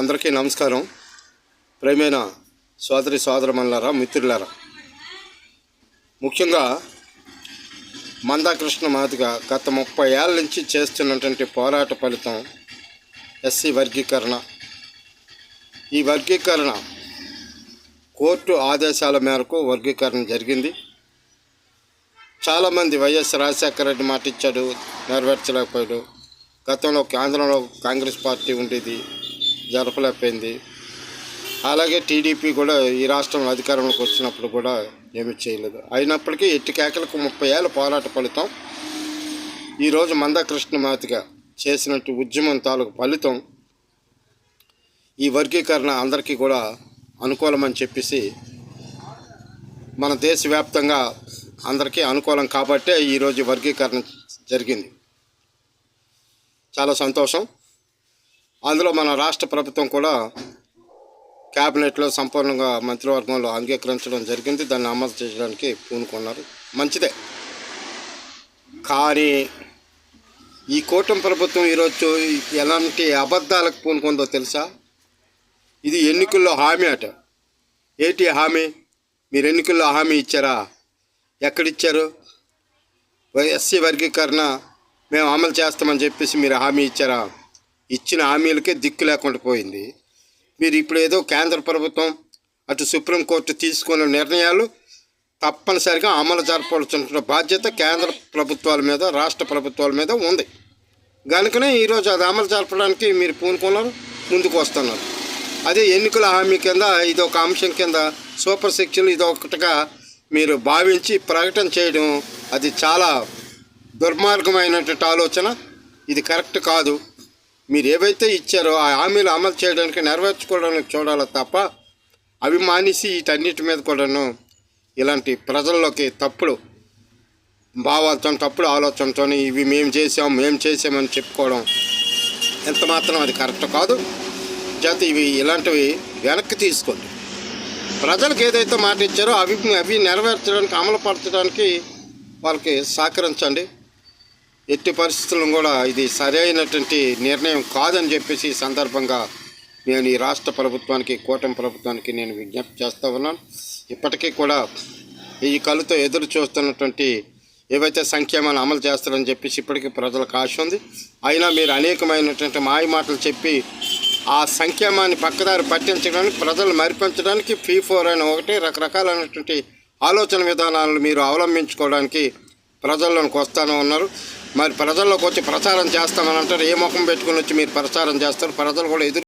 అందరికీ నమస్కారం. ప్రేమైన సోదరి సోదరమల్లారా మిత్రులారా. ముఖ్యంగా మందాకృష్ణ మాదిగ గత ముప్పై ఏళ్ళ నుంచి చేస్తున్నటువంటి పోరాట ఫలితం ఎస్సీ వర్గీకరణ. ఈ వర్గీకరణ కోర్టు ఆదేశాల మేరకు వర్గీకరణ జరిగింది. చాలామంది వైఎస్ రాజశేఖర రెడ్డి మాట ఇచ్చాడు నెరవేర్చలేకపోయాడు. గతంలో కేంద్రంలో కాంగ్రెస్ పార్టీ ఉండేది. జరపలేకపోయింది. అలాగే టీడీపీ కూడా ఈ రాష్ట్రంలో అధికారంలోకి వచ్చినప్పుడు కూడా ఏమి చేయలేదు. అయినప్పటికీ ఎట్టి కేకలకు ముప్పై ఏళ్ళ పోరాట ఫలితం ఈరోజు మందకృష్ణ మాతిగా చేసినట్టు ఉద్యమం తాలూకు ఫలితం ఈ వర్గీకరణ అందరికీ కూడా అనుకూలమని చెప్పేసి మన దేశవ్యాప్తంగా అందరికీ అనుకూలం కాబట్టే ఈరోజు వర్గీకరణ జరిగింది. చాలా సంతోషం. అందులో మన రాష్ట్ర ప్రభుత్వం కూడా క్యాబినెట్లో సంపూర్ణంగా మంత్రివర్గంలో అంగీకరించడం జరిగింది. దాన్ని అమలు చేయడానికి పూనుకున్నారు. మంచిదే. కానీ ఈ కూటమి ప్రభుత్వం ఈరోజు ఎలాంటి అబద్ధాలకు పూనుకుందో తెలుసా? ఇది ఎన్నికల్లో హామీ అట. ఏంటి హామీ? మీరు ఎన్నికల్లో హామీ ఇచ్చారా? ఎక్కడిచ్చారు? ఎస్సీ వర్గీకరణ మేము అమలు చేస్తామని చెప్పేసి మీరు హామీ ఇచ్చారా? ఇచ్చిన హామీలకే దిక్కు లేకుండా పోయింది. మీరు ఇప్పుడు ఏదో కేంద్ర ప్రభుత్వం అటు సుప్రీంకోర్టు తీసుకున్న నిర్ణయాలు తప్పనిసరిగా అమలు జరపవలసిన బాధ్యత కేంద్ర ప్రభుత్వాల మీద రాష్ట్ర ప్రభుత్వాల మీద ఉంది. కనుకనే ఈరోజు అది అమలు జరపడానికి మీరు పూనుకున్నారు ముందుకు వస్తున్నారు. అదే ఎన్నికల హామీ కింద ఇది ఒక అంశం కింద సూపర్ శిక్షలు ఇది ఒకటిగా మీరు భావించి ప్రకటన చేయడం అది చాలా దుర్మార్గమైనటువంటి ఆలోచన. ఇది కరెక్ట్ కాదు. మీరు ఏవైతే ఇచ్చారో ఆ హామీలు అమలు చేయడానికి నెరవేర్చుకోవడానికి చూడాలి తప్ప అవి మానేసి వీటన్నిటి మీద కూడాను ఇలాంటి ప్రజల్లోకి తప్పుడు భావాలతో తప్పుడు ఆలోచనతో ఇవి మేము చేసాం మేము చేసామని చెప్పుకోవడం ఎంత మాత్రం అది కరెక్ట్ కాదు. చేత ఇవి ఇలాంటివి వెనక్కి తీసుకోండి. ప్రజలకు ఏదైతే మాట ఇచ్చారో అవి అవి నెరవేర్చడానికి అమలుపరచడానికి వాళ్ళకి సహకరించండి. ఎట్టి పరిస్థితులను కూడా ఇది సరైనటువంటి నిర్ణయం కాదని చెప్పేసి ఈ సందర్భంగా నేను ఈ రాష్ట్ర ప్రభుత్వానికి కూటమి ప్రభుత్వానికి నేను విజ్ఞప్తి చేస్తూ ఉన్నాను. ఇప్పటికీ కూడా ఈ కళ్ళతో ఎదురు చూస్తున్నటువంటి ఏవైతే సంక్షేమాలు అమలు చేస్తారని చెప్పేసి ఇప్పటికీ ప్రజలకు ఆశ ఉంది. అయినా మీరు అనేకమైనటువంటి మాయ మాటలు చెప్పి ఆ సంక్షేమాన్ని పక్కదారి పట్టించడానికి ప్రజలు మరిపించడానికి ఫీ ఫోర్ అయిన ఒకటి రకరకాలైనటువంటి ఆలోచన విధానాలను మీరు అవలంబించుకోవడానికి ప్రజల్లోకి వస్తాను ఉన్నారు. మరి ప్రజల్లోకి వచ్చి ప్రచారం చేస్తామని అంటారు. ఏ ముఖం పెట్టుకుని వచ్చి మీరు ప్రచారం చేస్తారు? ప్రజలు కూడా ఎదురు